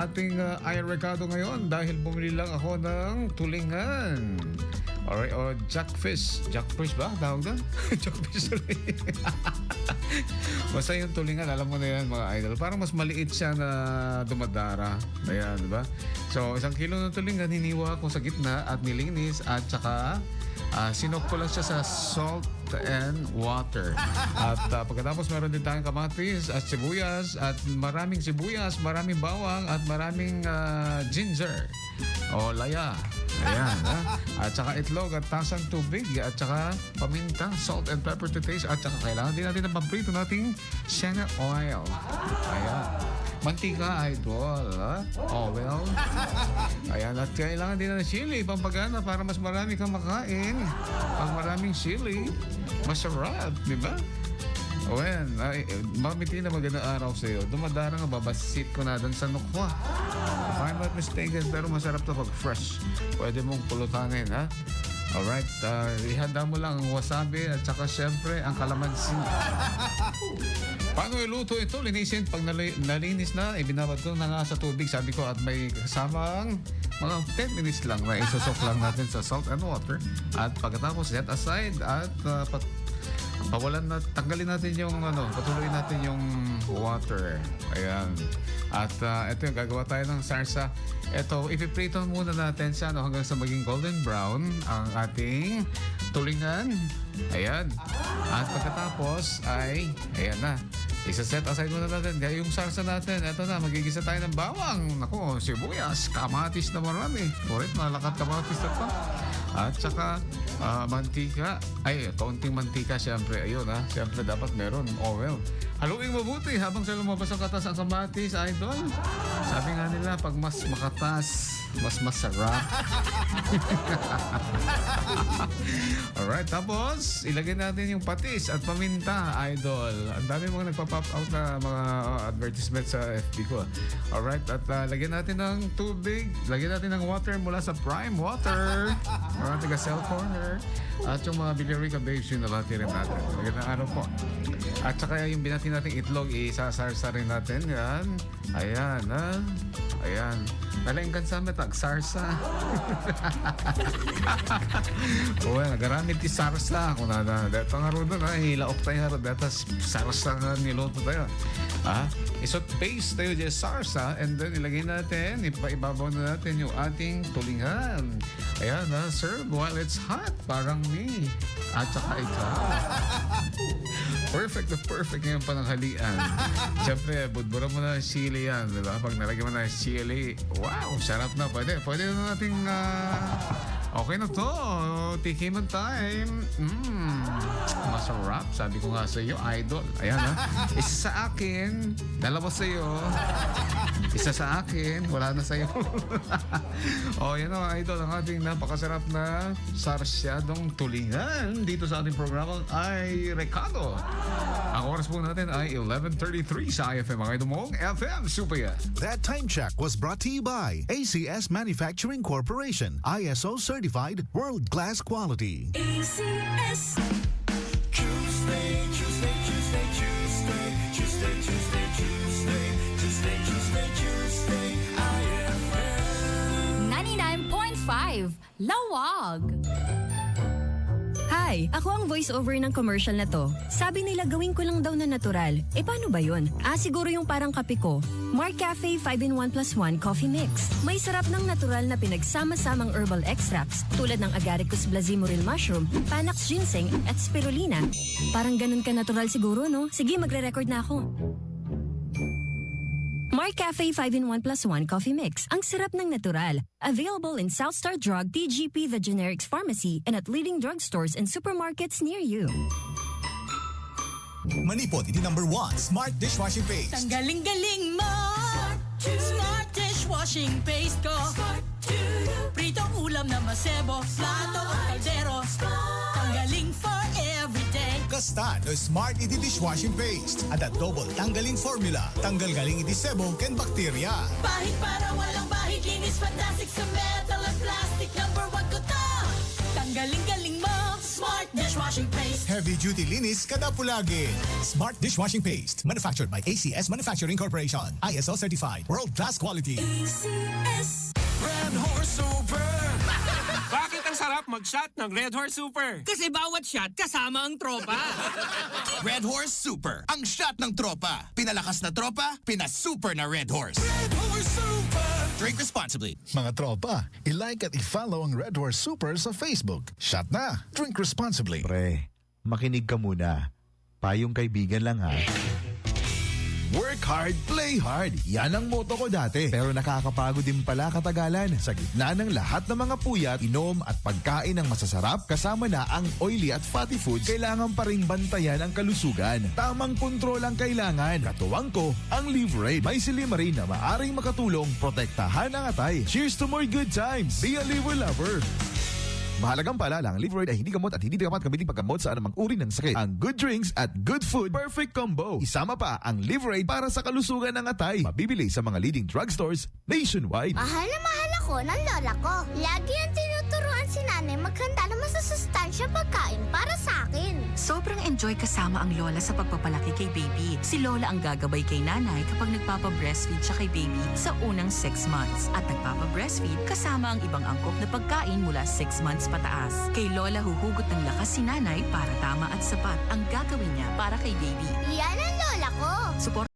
ating uh, Iron Recado ngayon dahil bumili lang ako ng tulingan. Alright, o jackfish. Jackfish ba? Tawag doon? jackfish. Basta yung tulingan, alam mo na yan mga idol. Parang mas maliit siya na dumadara. Ayan, di ba? So, isang kilo ng tulingan, hiniwa ko sa gitna at nilinis at saka ah, sinok ko lang siya sa salt and water. At ah, pagkatapos meron din tayong kamatis at sibuyas at maraming sibuyas, maraming bawang at maraming ah, ginger o laya. Ayan. ha? At saka itlog at tasang tubig at saka paminta, salt and pepper to taste at saka kailangan din natin ng paborito nating shena oil. Ayan. Mantika, idol. Ha? Oil. Ayan. At kailangan din ng chili, pampagana para mas marami kang makain. Pag maraming chili, masarap. Di ba? Well, ay, mamiti na magandang araw sa iyo. Dumadara nga babasit ko na doon sa nukwa. If I'm not mistaken, pero masarap to pag fresh. Pwede mong pulutanin, ha? Alright, uh, ihanda mo lang ang wasabi at saka syempre ang kalamansi. Paano iluto ito? Linisin. Pag nali- nalinis na, ibinabad ko na nga sa tubig. Sabi ko at may kasamang mga 10 minutes lang na isusok lang natin sa salt and water. At pagkatapos set aside at uh, pat pawalan na tanggalin natin yung ano, patuloy natin yung water. Ayan. At uh, ito yung gagawa tayo ng sarsa. Ito, ipiprito muna natin siya no, hanggang sa maging golden brown ang ating tulingan. Ayan. At pagkatapos ay, ayan na. Isa-set aside muna natin. Kaya yung sarsa natin, eto na, magigisa tayo ng bawang. Nako, sibuyas, kamatis na marami. Correct, malakat kamatis na pa. At saka, ah, mantika. Ay, kaunting mantika syempre. Ayun ha. Syempre dapat meron oil. Haluin mabuti habang sa lumabas ang katas ang kamatis, idol. Sabi nga nila, pag mas makatas, mas masarap. Alright, tapos ilagay natin yung patis at paminta, idol. Ang dami mga nagpa-pop out na mga uh, advertisement sa FB ko. Alright, at uh, lagyan natin ng tubig, lagyan natin ng water mula sa Prime Water. Mga taga Cell Corner. At yung mga Villarica Babes, yun rin natin. Magandang araw po. At saka yung binati nating itlog, isasarsa rin natin. Yan. Ayan, ha? Ayan. Nalaing kan sa metag, sarsa. Uwe, nagaramit ti sarsa. Kung na na, dito nga doon, ha, hilaok tayo ro, dito sarsa nga niluto tayo. Ha? Isot paste tayo dyan sarsa, and then ilagay natin, ipaibabaw na natin yung ating tulingan. Ayan, ha, serve while it's hot, parang me. At saka ikaw. Perfect na perfect ngayon pananghalian. Siyempre, budbura mo na ng chili yan, di ba? Pag nalagyan mo na ng chili, wow, sarap na. Pwede, pwede na nating, ah, okay na to. Tikiman time. Mmm, masarap. Sabi ko nga sa iyo, idol. Ayan ha. Isa sa akin, dalawa sa iyo. Isa sa akin, wala na sa iyo. oh, yan o, idol. Ang ating napakasarap na sarsyadong tulingan dito sa ating programa ay Recado. Ang oras po natin ay 11.33 sa IFM. Mga idumong FM Super yan. That time check was brought to you by ACS Manufacturing Corporation, ISO certified world class quality. ACS. Lawag. Hi, ako ang voice-over ng commercial na to. Sabi nila gawin ko lang daw na natural. Eh paano ba yun? Ah, siguro yung parang kape ko. Mark Cafe 5-in-1 plus 1 Coffee Mix. May sarap ng natural na pinagsama-samang herbal extracts tulad ng Agaricus blazimuril mushroom, Panax ginseng at spirulina. Parang ganun ka natural siguro, no? Sige, magre-record na ako. Mark Cafe 5-in-1 plus 1 Coffee Mix. Ang sarap ng natural. Available in Southstar Drug, TGP, The Generics Pharmacy, and at leading drugstores and supermarkets near you. Manipot, iti number one, smart dishwashing paste. Ang galing-galing mo Smart dishwashing paste ko Pritong ulam na masebo Plato o kaldero Tanggaling for Kasta no smart iti dishwashing paste. At at double tanggalin formula. Tanggal galing iti sebo ken bakterya. Bahid para walang bahid Linis fantastic sa metal at plastic Number one ko to Tanggaling-galing mo Smart dishwashing paste Heavy duty linis kada pulagi. Smart dishwashing paste. Manufactured by ACS Manufacturing Corporation. ISO certified. World class quality. Red Horse Super. Bakit ang sarap mag-shot ng Red Horse Super? Kasi bawat shot kasama ang tropa. Red Horse Super. Ang shot ng tropa. Pinalakas na tropa, pinasuper na Red Horse. Red Horse Super. Drink responsibly. Mga tropa, i-like at i-follow ang Red Horse Super sa Facebook. Shot na! Drink responsibly. Pre, makinig ka muna. Payong kaibigan lang ha. Work hard, play hard. Yan ang motto ko dati. Pero nakakapagod din pala katagalan. Sa gitna ng lahat ng mga puyat, inom at pagkain ng masasarap, kasama na ang oily at fatty foods, kailangan pa rin bantayan ang kalusugan. Tamang kontrol ang kailangan. Katuwang ko, ang Live Raid. May silimarin na maaring makatulong protektahan ang atay. Cheers to more good times. Be a liver lover. Mahalagang paalala, ang Liveroid ay hindi gamot at hindi dapat gamitin paggamot sa anumang uri ng sakit. Ang good drinks at good food, perfect combo. Isama pa ang Liveroid para sa kalusugan ng atay. Mabibili sa mga leading drugstores nationwide. Mahal na mahal ako ng lola ko. Lagi ang tinuturuan si nanay maghanda ng masasustansya pagkain para sa akin. Sobrang enjoy kasama ang lola sa pagpapalaki kay baby. Si lola ang gagabay kay nanay kapag nagpapa-breastfeed siya kay baby sa unang 6 months. At nagpapa-breastfeed kasama ang ibang angkop na pagkain mula 6 months pataas. Kay lola huhugot ng lakas si nanay para tama at sapat ang gagawin niya para kay baby. Yan ang lola ko. Support